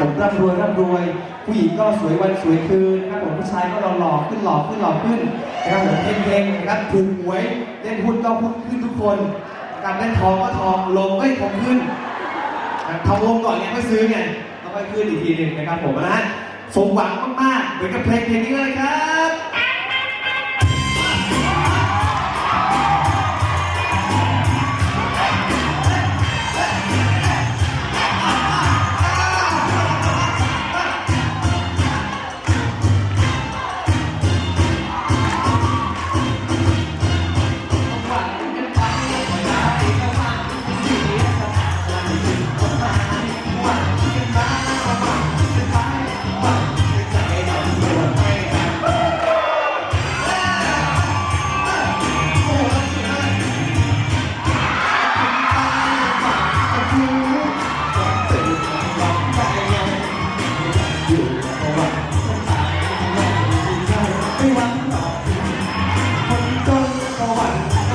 ผมร่ำรวยร่ำรวย ผู้หญิงก็สวยวันสวยคืนนะครับผมผู้ชายก็หล่อหล่อขึ้นหล่อขึ้นหล่อขึ้นนะครับผมเฮงๆนะครับถูกหวยเล่นหุ้นก็หุ้นขึ้นทุกคนการเล่นทองก็ทองลงไม่ทองขึ้นทองลงก่อนไงไม่ซื้อไงแล้วก็ขึ้นอีกทีหนึ่งนะครับผมนะฮะสมหวังมากๆเหมือนกับเพลงเพลงนี้เลยครับ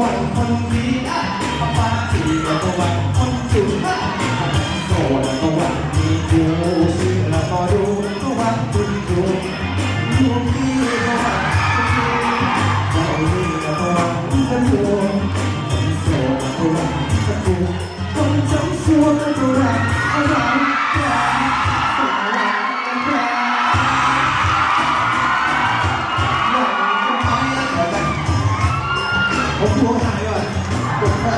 วันคนดีอะปะปาสีก็วังคนจุดอะโสดก็วังมีกูชื่อแล้วก็ดูก็วังคุณดูลูกพี่ก็วัน ผมทวงหายว่ะกดมา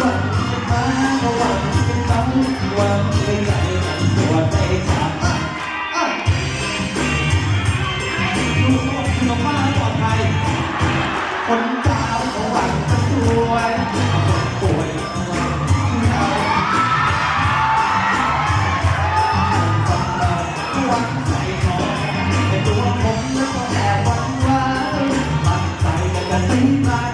วันจะมาก็วันจะตั้งวันไม่ใจกันตัวใจขาดอะอะดูคุณภาปลอดภัยคนเจ้าก็หวังจะสวยคนป่วยก็หวังเอาหวังใจทอแต่ตัวผมแล้วก็แอบหวังว้ตั้งใจจะตีมาจ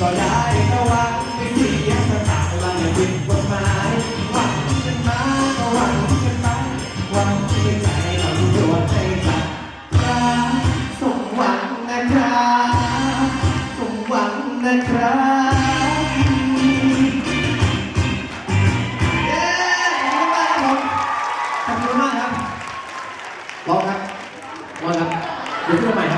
ก็ได้ระวังไม่นเสียสละวันวินกฎหมายหวังกันมาก็หวังกันไปหวังที่ใจเราตัวใจจัดพระสมหวังนะครับสมหวังนะครับเย้อบคุณมกันคราส่องครับร้องครับเดี๋ยวเจนใหม่ครับ